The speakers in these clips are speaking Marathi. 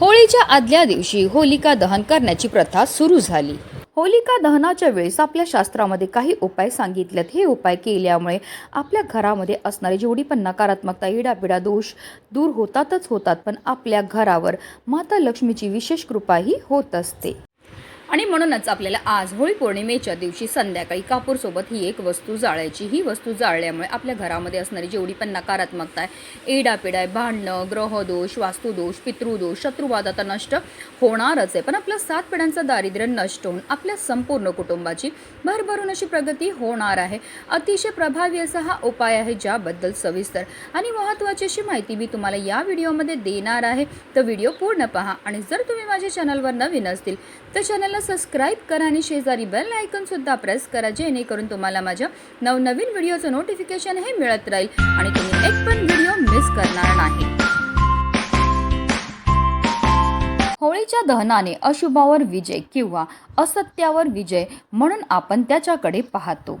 होळीच्या आदल्या दिवशी होलिका दहन करण्याची प्रथा सुरू झाली. होलिका दहनाच्या वेळेस आपल्या शास्त्रामध्ये काही उपाय सांगितलेत. हे उपाय केल्यामुळे आपल्या घरामध्ये असणारी जेवढी पण नकारात्मकता इडापिडा दोष दूर होतातच होतात पण आपल्या घरावर माता लक्ष्मीची विशेष कृपाही होत असते. आणि म्हणूनच आपल्याला आज होळी पौर्णिमेच्या दिवशी संध्याकाळी कापूरसोबत ही एक वस्तू जाळायची. ही वस्तू जाळल्यामुळे आपल्या घरामध्ये असणारी जेवढी पण नकारात्मकता आहे एडापिडा आहे भांडणं ग्रहदोष वास्तुदोष पितृदोष शत्रुवाद आता नष्ट होणारच आहे. पण आपल्या सात पिढ्यांचं दारिद्र्य नष्ट होऊन आपल्या संपूर्ण कुटुंबाची भरभरून अशी प्रगती होणार आहे. अतिशय प्रभावी असा हा उपाय आहे ज्याबद्दल सविस्तर आणि महत्त्वाची अशी माहिती मी तुम्हाला या व्हिडिओमध्ये देणार आहे. तर व्हिडिओ पूर्ण पहा आणि जर तुम्ही माझ्या चॅनलवर नवीन असतील तर चॅनलला सबस्क्राईब करा आणि शेजारी बेल आयकनसुद्धा प्रेस करा जेणेकरून तुम्हाला माझ्या नवनवीन व्हिडिओचं नोटिफिकेशन हे मिळत राहील आणि तुम्ही एक पण व्हिडिओ मिस करणार नाही. होळीच्या दहनाने अशुभावर विजय किंवा असत्यावर विजय म्हणून आपण त्याच्याकडे पाहतो.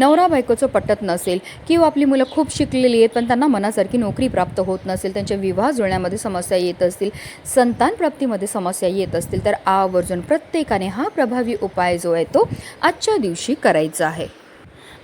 नवरा बायकोचं पटत नसेल किंवा आपली मुलं खूप शिकलेली आहेत पण त्यांना मनासारखी नोकरी प्राप्त होत नसेल त्यांच्या विवाह जुळण्यामध्ये समस्या येत असतील संतान प्राप्तीमध्ये समस्या येत असतील तर आवर्जून प्रत्येकाने हा प्रभावी उपाय जो आहे तो आजच्या दिवशी करायचा आहे.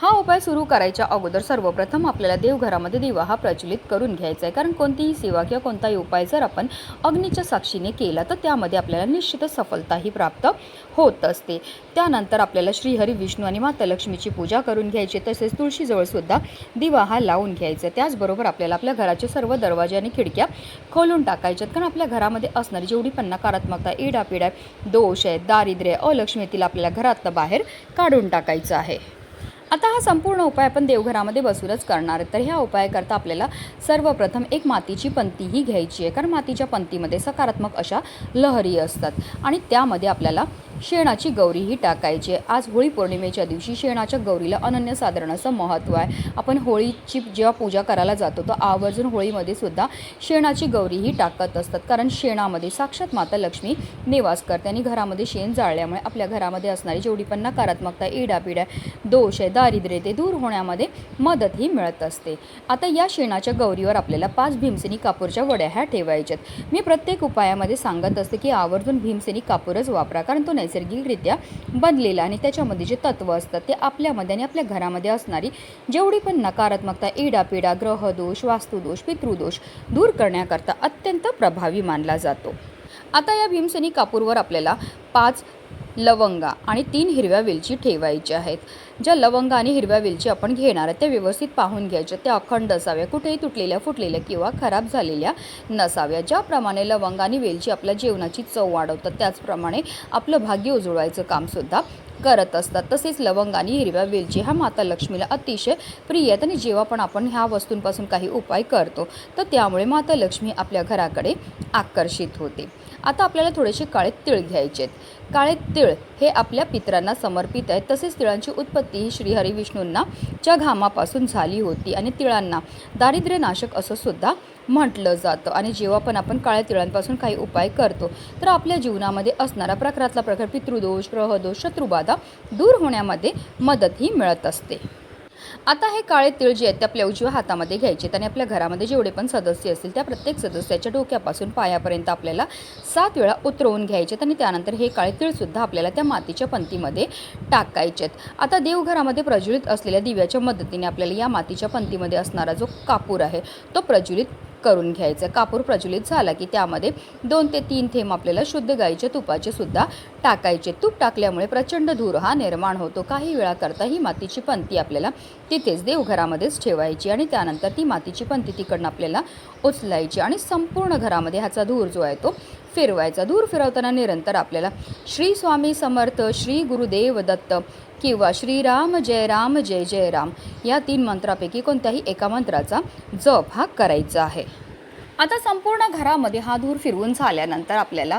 हा उपाय सुरू करायच्या अगोदर सर्वप्रथम आपल्याला देवघरामध्ये दिवा हा प्रचलित करून घ्यायचा आहे. कारण कोणतीही सेवा किंवा कोणताही उपाय जर आपण अग्नीच्या साक्षीने केला तर त्यामध्ये आपल्याला निश्चितच सफलताही प्राप्त होत असते. त्यानंतर आपल्याला श्रीहरी विष्णू आणि माता लक्ष्मीची पूजा करून घ्यायची तसेच तुळशीजवळसुद्धा दिवा हा लावून घ्यायचा त्याचबरोबर आपल्याला आपल्या घराचे सर्व दरवाजे आणि खिडक्या खोलून टाकायच्यात कारण आपल्या घरामध्ये असणारी जेवढी पण नकारात्मकता इडापिडा दोष आहे दारिद्र्य अलक्ष्मीतील आपल्याला घरातनं बाहेर काढून टाकायचं आहे. आता हा संपूर्ण उपाय आपण देवघरामध्ये बसूनच करणार आहे. तर ह्या उपायाकरता आपल्याला सर्वप्रथम एक मातीची पंतीही घ्यायची आहे. कारण मातीच्या पंतीमध्ये सकारात्मक अशा लहरी असतात. आणि त्यामध्ये आपल्याला शेणाची गौरीही टाकायची. आज होळी पौर्णिमेच्या दिवशी शेणाच्या गौरीला अनन्यसाधारण असं महत्त्व आहे. आपण होळीची जेव्हा पूजा करायला जातो तर आवर्जून होळीमध्ये सुद्धा शेणाची गौरीही टाकत असतात. कारण शेणामध्ये साक्षात माता लक्ष्मी निवास करते आणि घरामध्ये शेण जाळल्यामुळे आपल्या घरामध्ये असणारी जेवढी पण नकारात्मकता इडापिडा दोष आहे दारिद्र्य ते दूर होण्यामध्ये मदतही मिळत असते. आता या शेणाच्या गौरीवर आपल्याला पाच भीमसेनी कापूरच्या वड्या ह्या ठेवायच्यात. मी प्रत्येक उपायामध्ये सांगत असते की आवर्जून भीमसेनी कापूरच वापरा कारण तो नैसर्गिकरित्या बनलेलं आणि त्याच्यामध्ये जे तत्व असतात ते आपल्यामध्ये आणि आपल्या घरामध्ये असणारी जेवढी पण नकारात्मकता इडापिडा ग्रहदोष वास्तुदोष पितृदोष दूर करण्याकरता अत्यंत प्रभावी मानला जातो. आता या भीमसेनी कापूरवर आपल्याला पाच लवंगा आणि तीन हिरव्या वेलची ठेवायच्या आहेत. ज्या लवंगा आणि हिरव्या वेलची आपण घेणार आहे त्या व्यवस्थित पाहून घ्यायच्या. त्या अखंड असाव्या कुठेही तुटलेल्या फुटलेल्या किंवा खराब झालेल्या नसाव्या. ज्याप्रमाणे लवंगा आणि वेलची आपल्या जेवणाची चव वाढवतात त्याचप्रमाणे आपलं भाग्य उजळवायचं कामसुद्धा करत असतात. तसेच लवंग आणि हिरव्या वेलची ह्या माता लक्ष्मीला अतिशय प्रिय आहेत आणि जेव्हा पण आपण ह्या वस्तूंपासून काही उपाय करतो तर त्यामुळे माता लक्ष्मी आपल्या घराकडे आकर्षित होते. आता आपल्याला थोडेसे काळे तिळ घ्यायचे आहेत काळे तिळ हे आपल्या पितरांना समर्पित आहे. तसेच तिळांची उत्पत्ती ही श्रीहरी विष्णूंना च्या घामापासून झाली होती आणि तिळांना दारिद्र्यनाशक असं सुद्धा म्हटलं जातं. आणि जेव्हा पण आपण काळ्या तिळांपासून काही उपाय करतो तर आपल्या जीवनामध्ये असणारा प्रकारातला प्रकार पितृदोष ग्रहदोष शत्रुबाधा दूर होण्यामध्ये मदतही मिळत असते. आता हे काळे तिळ जे आहेत ते आपल्या उजव्या हातामध्ये घ्यायचे आणि आपल्या घरामध्ये जेवढे पण सदस्य असतील त्या प्रत्येक सदस्याच्या डोक्यापासून पायापर्यंत आपल्याला सात वेळा उतरवून घ्यायचे आणि त्यानंतर हे काळे तिळसुद्धा आपल्याला त्या मातीच्या पंतीमध्ये टाकायचेत आता देवघरामध्ये प्रज्वलित असलेल्या दिव्याच्या मदतीने आपल्याला या मातीच्या पंतीमध्ये असणारा जो कापूर आहे तो प्रज्वलित करून घ्यायचं. कापूर प्रज्वलित झाला की त्यामध्ये दोन ते तीन थेंब आपल्याला शुद्ध गाईच्या तुपाचे सुद्धा टाकायचे. तूप टाकल्यामुळे प्रचंड धूर हा निर्माण होतो. काही वेळाकरता ही मातीची पंती आपल्याला तिथेच देवघरामध्येच ठेवायची आणि त्यानंतर ती मातीची पंती तिकडनं आपल्याला उचलायची आणि संपूर्ण घरामध्ये ह्याचा धूर जो आहे तो फिरवायचा. धूर फिरवताना निरंतर आपल्याला श्री स्वामी समर्थ श्री गुरुदेव दत्त किंवा श्रीराम जय राम जय जय राम या तीन मंत्रापैकी कोणत्याही एका मंत्राचा जप हा करायचा आहे. आता संपूर्ण घरामध्ये हा धूर फिरवून झाल्यानंतर आपल्याला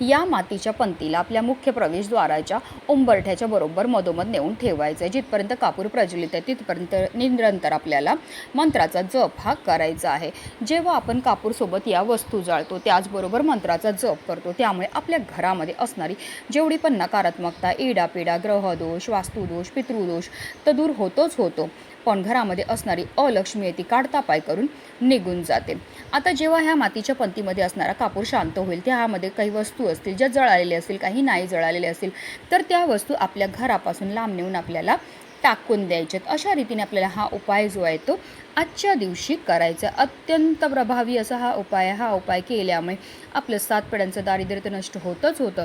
या मातीच्या पंतीला आपल्या मुख्य प्रवेशद्वाराच्या उंबरठ्याच्या बरोबर मधोमध नेऊन ठेवायचं आहे. जिथपर्यंत कापूर प्रज्वलित आहे तिथपर्यंत निरंतर आपल्याला मंत्राचा जप हा करायचा आहे. जेव्हा आपण कापूरसोबत या वस्तू जाळतो त्याचबरोबर मंत्राचा जप करतो त्यामुळे आपल्या घरामध्ये असणारी जेवढी पण नकारात्मकता इडापिडा ग्रहदोष वास्तुदोष पितृदोष तर दूर होतोच होतो. पण घरामध्ये असणारी अलक्ष्मी आहे ती काढता पाय करून निघून जाते. आता जेव्हा ह्या मातीच्या पंतीमध्ये असणारा कापूर शांत होईल त्यामध्ये काही वस्तू असतील ज्या जळालेल्या असतील काही नाही जळालेल्या असतील तर त्या वस्तू आपल्या घरापासून लांब नेऊन आपल्याला टाकून द्यायच्यात. अशा रीतीने आपल्याला हा उपाय जो आहे तो आजच्या दिवशी करायचा अत्यंत प्रभावी असा हा उपाय हा उपाय केल्यामुळे आपलं सात पिढ्यांचं दारिद्र्य तर नष्ट होतच होतं.